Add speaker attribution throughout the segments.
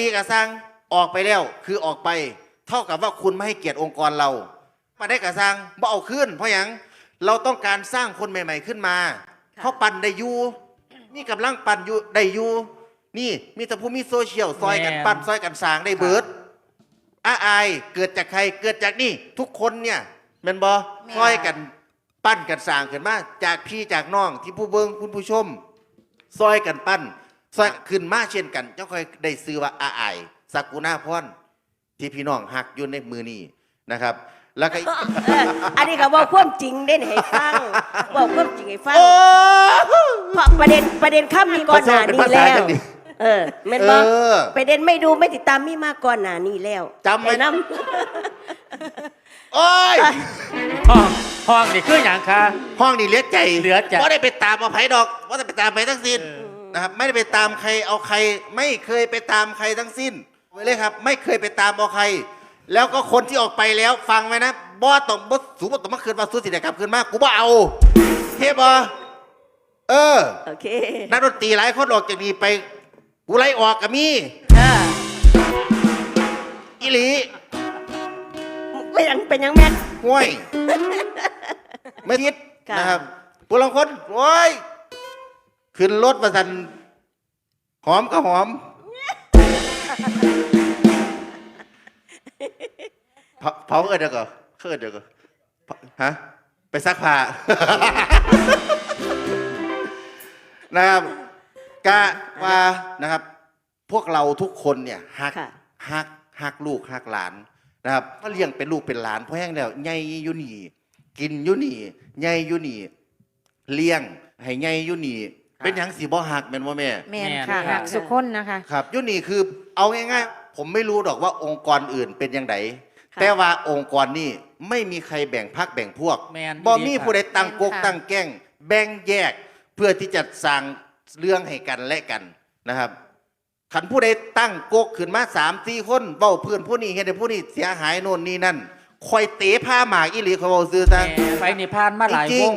Speaker 1: ดีกับสร้างออกไปแล้วคือออกไป เท่ากับว่าคุณไม่ให้เกียรติองค์กรเรามาได้กับสร้างบ่เอาขึ้น เพราะหยังเราต้องการสร้างคนใหม่ ๆขึ้นมาเขาปั่นได้อยู่นี่กำลังปั่นอยู่ได้อยู่นี่มีแต่ผู้มีโซเชียลซอยกัน
Speaker 2: แม่น
Speaker 1: ปั่นซอยกันสร้างได้เบิดอาอายเกิดจากใครเกิดจากนี่ทุกคนเนี่ยแม่นบอซอยกันปั้นกันสร้างขึ้นมาจากพี่จากน้องที่ผู้เบิงคุณผู้ชม ซอยกันปั้น ซอยขึ้นมาเช่นกัน เจ้าค่อยได้ซื้อว่าอาไอายสักกุณาพรที่พี่น้องหักอยู่ในมือนี้นะครับ แล้วก็อีก
Speaker 3: เอออันนี้ก็บอกความจริงเด่นให้ฟังบอกความจริงให้ฟัง
Speaker 1: โอ้
Speaker 3: เพราะประเด็นประเด็นข้ามมีก่อนหน้านี้
Speaker 1: เป็นภาษา
Speaker 3: แล้ว
Speaker 1: จังดิ
Speaker 3: เออแม่นบ่
Speaker 1: เออ
Speaker 3: ประเด็นไม่ดูไม่ติดตามมีมาก่อนหน้านี้แล้ว
Speaker 1: จำไว้
Speaker 3: ไว้น้
Speaker 1: โอ้ย
Speaker 2: ห้องห้องนี่คืออย่างคะ
Speaker 1: ห้องนี่เหลือใจ
Speaker 2: เหลือใจ
Speaker 1: ว่าได้ไปตามเอาไผดอกว่าได้ไปตามไปทั้งสิ้น
Speaker 2: เออ
Speaker 1: นะครับไม่ได้ไปตามใครเอาใคร ไม่เคยไปตามใครทั้งสิ้นไว้เลยครับ ไม่เคยไปตามเอาใคร แล้วก็คนที่ออกไปแล้วฟังไว้นะบอต้องบอสูบต้องมาคืนมาสู้สิเดียกลับคืนมากูบ่เอาเทพบอเออำ
Speaker 3: โอเค
Speaker 1: นักดนตรีหลายคนออกจากนี้ไปกูไล่ออกกับมี
Speaker 3: เออ
Speaker 1: อีหลี
Speaker 3: เป็นหยังเป็นหยังแม่น
Speaker 1: ห่วยไม่คิด
Speaker 3: ค่ะ
Speaker 1: นะครับผู้ลางคนโอ้ย ขึ้นรถมาสันหอมก็หอม เผาเผาเอิดเดี๋ยวก่อนเอิดเดี๋ยวก่อนเผาฮะ ไปซักผ้า นะครับกะว่านะครับ พวกเราทุกคนเนี่ยฮัก
Speaker 3: ค่ะ
Speaker 1: ฮักฮักลูกฮักหลานนะครับก็เลี้ยงเป็นลูกเป็นหลานเพราะแห้งแล้วใหญ่อยุนี่กินอยุนี่ใหญ่อยุนี่เลี้ยงให้ใหญ่อยุนี่ เป็นหยังสีบ่หักแม่นว่าแม่
Speaker 4: แมนค่ะ
Speaker 2: แม่นค่ะ
Speaker 4: หักสุคนนะคะ
Speaker 1: ครับอยุนี่คือเอาง่ายๆ ผมไม่รู้หรอกว่าองค์กรอื่นเป็นยังไง
Speaker 3: ค่ะ
Speaker 1: แต่ว่าองค์กรนี่ไม่มีใครแบ่งพักแบ่งพวก
Speaker 2: แม่น
Speaker 1: บ่
Speaker 2: ดี
Speaker 1: มี
Speaker 2: ครับ
Speaker 1: ผู้ใดตั้งกก
Speaker 4: แม่นค่ะ
Speaker 1: ตั้งแก้ง แบ่งแยกเพื่อที่จะสร้างเรื่องให้กันและกันนะครับขันผู้ใดตั้งกกขึ้นมาสามสี่คนเบ้าเพื่อนผู้นี้เห็นแต่ผู้นี้เสียหายโน่นนี่นั่นคอยเตะผ้าหมากอีหลีเขาบอกซื้อซะ
Speaker 2: แม่ไฟนี่ผ่านมาหลาย
Speaker 1: จริ
Speaker 2: ว
Speaker 1: ง
Speaker 2: ง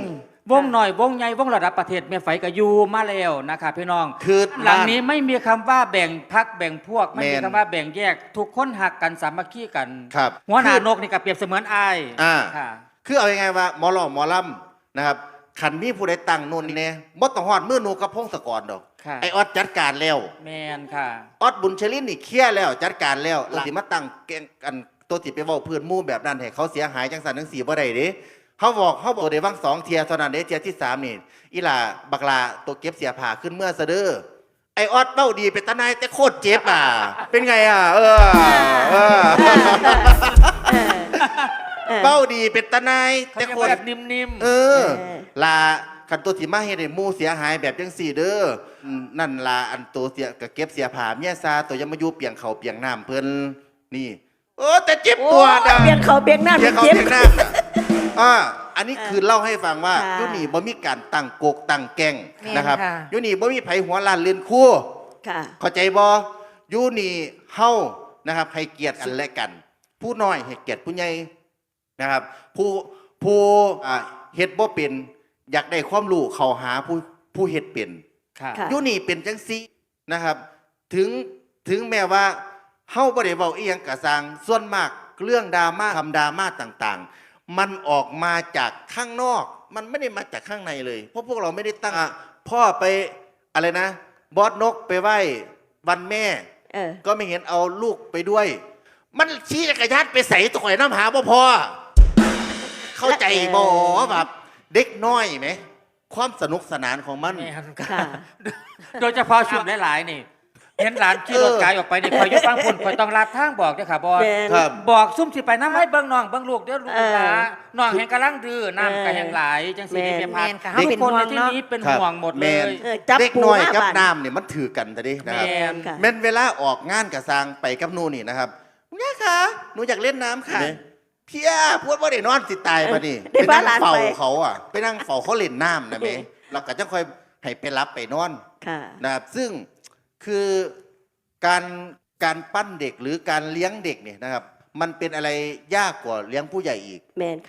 Speaker 2: วงหน่อยวงใหญ่วงระดับประเทศแม่ไฟก็อยู่มาแล้วนะคะพี่น้อง
Speaker 1: คือ
Speaker 2: หลังนี้ไม่มีคำว่าแบ่งพักแบ่งพวก ไม่มี
Speaker 1: แม่น
Speaker 2: คำว่าแบ่งแยก ทุกคนหักกันสามัคคีกัน
Speaker 1: ครับ
Speaker 2: หัวหน้า
Speaker 1: คือ
Speaker 2: นกนี่ก็เปรียบเสมือนอาย
Speaker 1: อ่า
Speaker 2: ค่ะ
Speaker 1: คือเอายังไงว่าหมอหล่อหมอลำนะครับขันมีผู้ใดตั้งโน่นนี่แน่บ่ต้องฮอดมือหนูกับพงศกรดอก
Speaker 2: ค่ะ
Speaker 1: ไอออดจัดการแล้ว
Speaker 2: แมนค่ะ
Speaker 1: ออดบุญชลินนี่เคลียร์แล้วจัดการแล้วเราสิมาตั้งแกงกันตัวติไปเว้าเพื่อนหมู่แบบนั้นให้เขาเสียหายจังสันจังสีบ่ได้เด้ เขาบอกเขาบอกได้วังสองเทียเท่านั้นเด้เทียที่สามนี่อีหล่าบักลาตัวเก็บเสียผ่าขึ้นเมื่อซะเด้อไอออดเบ้าดีเป็นตาหนายแต่โคตรเจ็บอะ เป็นไงอะ เออเออ
Speaker 3: เออเออ
Speaker 1: เบ้าดีเป็นตาหนาย
Speaker 2: เขา
Speaker 1: แต่
Speaker 2: จะ
Speaker 1: คน
Speaker 2: แบบนิ่ม
Speaker 1: เออ
Speaker 3: เออ
Speaker 1: ลาคันตัวที่มาเฮ็ดให้หมู่เสียหายแบบจังสี่เด้ออืมนั่นลาอันตัวเสียก็เก็บเสียผ่าเมียซาตัวยังมาอยู่เปียงเขาวเปียงน้ำเพิ่นนี่โอ้แต่เจ็บ
Speaker 3: โอ้
Speaker 1: ตัวนะ
Speaker 3: เบียงเขาเบียงหน้า
Speaker 1: เปียงเขา
Speaker 3: เจ็บ
Speaker 1: เปียงน้ำน่ะ อ่าอันนี้คือเล่าให้ฟังว่า
Speaker 3: ค่ะ
Speaker 1: ยุนี่บ่มีการตั้งโกกตั้งแกง
Speaker 4: แม่น
Speaker 1: นะครับ
Speaker 4: ค่ะ
Speaker 1: ยุนี่บ่มีไผหัวล้านเรือนคู่
Speaker 3: ค่ะ
Speaker 1: เข้าใจบ่ยุนี่เฮานะครับให้เกียรติกันและกัน ผู้น้อยให้เกียรติผู้ใหญ่นะครับ ผู้ผู้อ่าเฮ็ดบ่เป็นอยากได้ความรู้เข้าหาผู้ผู้เฮ็ดเป็น
Speaker 2: ๆค่ะ
Speaker 3: ค่ะ
Speaker 1: ยุนี่เป็นจังซี่นะครับ ถึงถึงแม้ว่าเฮาบ่ได้เว้าอีหยังกะสร้างส่วนมากเรื่องดราม่าคำดราม่าต่างๆ มันออกมาจากข้างนอก มันไม่ได้มาจากข้างในเลย เพราะพวกเราไม่ได้ตั้งอะพ่อไปอะไรนะ บอสนกไปไหว้วันแม่
Speaker 3: เออ
Speaker 1: ก็ไม่เห็นเอาลูกไปด้วย มันชี้จักรยานไปใส่ตัวข่อยน้ำหาบ่พอเข้าใจบ่แบบเด็กน้อยไหม ความสนุกสนานของมัน
Speaker 2: แม่น
Speaker 3: ค่ะ
Speaker 2: ค่ะโดยเฉพาะชุดหลายๆนี่ เห็นหลานขี่รถไกลออกไปนี่คอยอยุฟังคนคอยต้องลาดทางบอกเด้อค่ะบอส
Speaker 3: แม่น
Speaker 1: ครับ
Speaker 2: บอกซุ่มสิไปน้ำให้เบิ่งน้องเบิ่งลูกเด้อลูก
Speaker 3: เออ
Speaker 2: หลาน้องแห่งกำลังดื้อน้ำก็แห่งหลายจังสิ
Speaker 3: แม่น
Speaker 2: เพียพา
Speaker 4: แม่นค่ะ
Speaker 2: ทุก
Speaker 4: เฮาเป็น
Speaker 2: คน
Speaker 4: ห่ว
Speaker 2: ใน
Speaker 4: ง
Speaker 2: ที่
Speaker 4: เนาะ
Speaker 2: นี้เป็น
Speaker 1: ครับ
Speaker 2: ห่วงหมดเล
Speaker 1: แม่
Speaker 2: ย
Speaker 1: น
Speaker 3: เออจับ
Speaker 1: เด็ก
Speaker 3: ปู
Speaker 1: น้อย
Speaker 3: มา
Speaker 1: กับ
Speaker 3: บ้าน
Speaker 1: น้ำเนี่ยมันถือกันแต่ดินะครับ
Speaker 2: แม่น
Speaker 3: ค่ะ
Speaker 1: แม่นเวลาออกงานกับสร้างไปกับหนูนี่นะครับเนี่ยค่ะหนูอยากเล่นน้ำค่ะเพียพูดว่าได้นอนสิตายมานี่
Speaker 3: ได้
Speaker 1: ไป
Speaker 3: บ้า
Speaker 1: นั่
Speaker 3: น
Speaker 1: ง
Speaker 3: หลาน
Speaker 1: เฝ้า
Speaker 3: ไป
Speaker 1: เขาอะ ไปนั่งเฝ้าเขาเล่นน้ำนะแม่เราก็จะค่อยให้ไปรับไปนอน
Speaker 3: ค่ะ
Speaker 1: นะครับ ซึ่ง คือการการปั้นเด็กหรือการเลี้ยงเด็กเนี่ยนะครับ มันเป็นอะไรยากกว่าเลี้ยงผู้ใหญ่อีก
Speaker 3: แมน